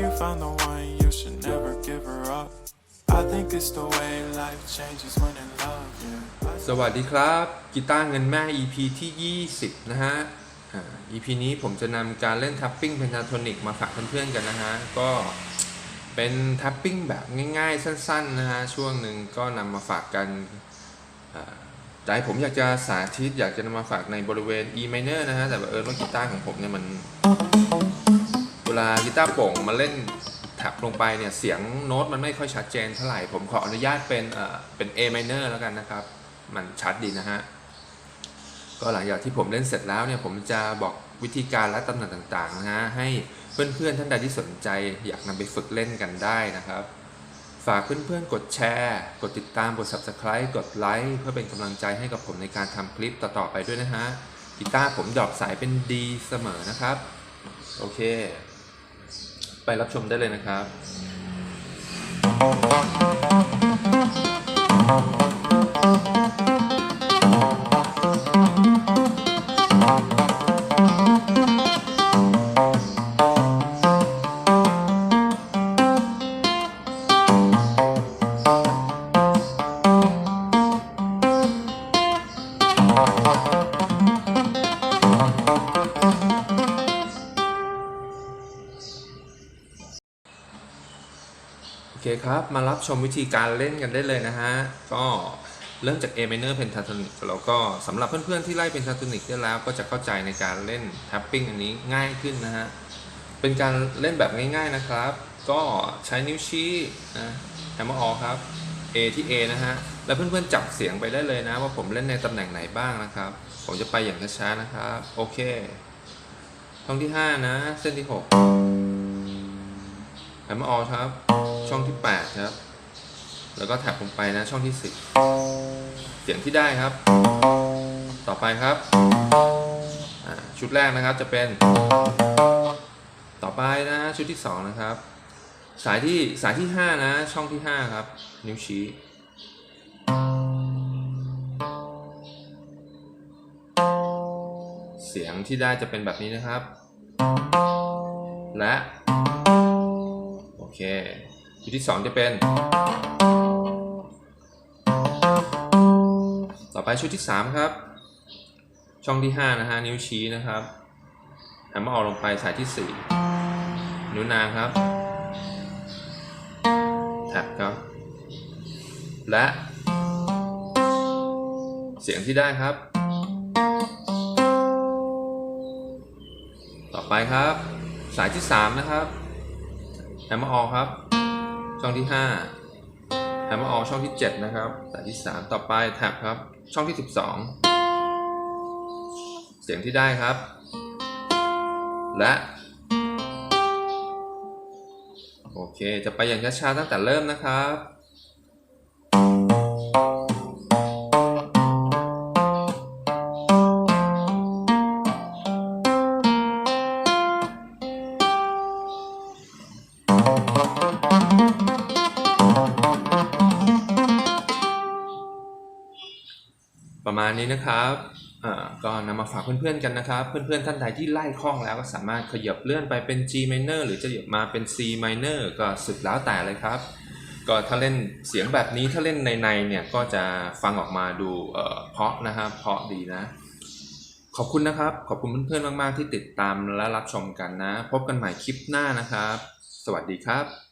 you found the one, you should never give her up. I think it's the way life changes when in love, yeah. สวัสดีครับกีตาร์เงินแม่ EP ที่ 20 นะฮะอ่า EP นี้ผมจะนำการเล่นทัปปิ้งเพนทาโทนิกมาฝากเพื่อนๆกันนะฮะ ก็เป็นทัปปิ้งแบบง่ายๆ สั้นๆนะฮะ ช่วงหนึ่งก็นำมาฝากกันอ่าใจผมอยากจะสาธิตอยากจะนำมาฝากในบริเวณ E minor นะฮะ แต่บังเอิญว่ากีตาร์ของผมเนี่ยมัน เวลากีตาร์โปร่งมาเล่นแท็บลงไปเนี่ยเสียงโน้ตมันไม่ค่อยชัดเจนเท่าไหร่ ผมขออนุญาตเป็นเอ่อเป็น A minor แล้วกันนะครับ มันชัดดีนะฮะ ก็หลังจากที่ผมเล่นเสร็จแล้วเนี่ยผมจะบอกวิธีการและตำแหน่งต่างๆนะฮะให้เพื่อนๆท่านใดที่สนใจอยากนำไปฝึกเล่นกันได้นะครับ ฝากเพื่อนๆกดแชร์ กดติดตามกด subscribe กดไลค์เพื่อเป็นกำลังใจให้กับผมในการทำคลิปต่อๆไปด้วยนะฮะกีตาร์ผมดรอปสายเป็นดีเสมอนะครับ โอเค ไปรับชมได้เลยนะครับ โอเคครับ มารับชมวิธีการเล่นกันได้เลยนะฮะ ก็เริ่มจาก A minor pentatonic แล้วก็สำหรับเพื่อนๆ ที่ไล่ pentatonic ได้แล้วก็จะเข้าใจในการเล่น tapping อันนี้ง่ายขึ้นนะฮะ เป็นการเล่นแบบง่ายๆนะครับ ก็ใช้นิ้วชี้นะ hammer all ครับ A ที่ A นะฮะ แล้วเพื่อนๆ จับเสียงไปได้เลยนะ ว่าผมเล่นในตำแหน่งไหนบ้างนะครับ ผมจะไปอย่างช้าๆนะครับ โอเคช่องที่ 5 นะ เส้นที่ 6 hammer all ครับ ช่องที่ 8 ครับ แล้วก็แท็บลงไปนะช่องที่ 10 เสียงที่ได้ครับ ต่อไปครับชุดแรกนะครับจะเป็น ต่อไปนะชุดที่ 2 นะครับ สายที่สายที่ 5 นะ ช่องที่ 5 ครับ นิ้วชี้เสียงที่ได้จะเป็นแบบนี้นะครับ และ เคชุดที่2จะเป็น ต่อไปชุดที่3ครับ ช่องที่5นะฮะนิ้วชี้นะครับแฮมมอร์ออกลงไปสายที่4นิ้วนางครับแท็บครับ และ เสียงที่ได้ครับ ต่อไปครับ สายที่3นะครับ แฮมเมอร์ออครับ ช่องที่5แฮมเมอร์ออช่องที่ 7 นะครับสายที่ 3 ต่อไปแท็บครับ ช่องที่ 12 เสียงที่ได้ครับ และโอเค จะไปอย่างช้าๆตั้งแต่เริ่มนะครับ ประมาณนี้นะครับก็นำมาฝากเพื่อนๆกันนะครับ เพื่อนๆท่านใดที่ไล่คล่องแล้วก็สามารถขยับเลื่อนไปเป็น G minor หรือจะขยับมาเป็น C minor ก็สุดแล้วแต่เลยครับ ก็ถ้าเล่นเสียงแบบนี้ถ้าเล่นในๆเนี่ยก็จะฟังออกมาดูเพาะนะครับเพาะดีนะ ขอบคุณนะครับ ขอบคุณเพื่อนๆมากๆที่ติดตามและรับชมกันนะ พบกันใหม่คลิปหน้านะครับ สวัสดีครับ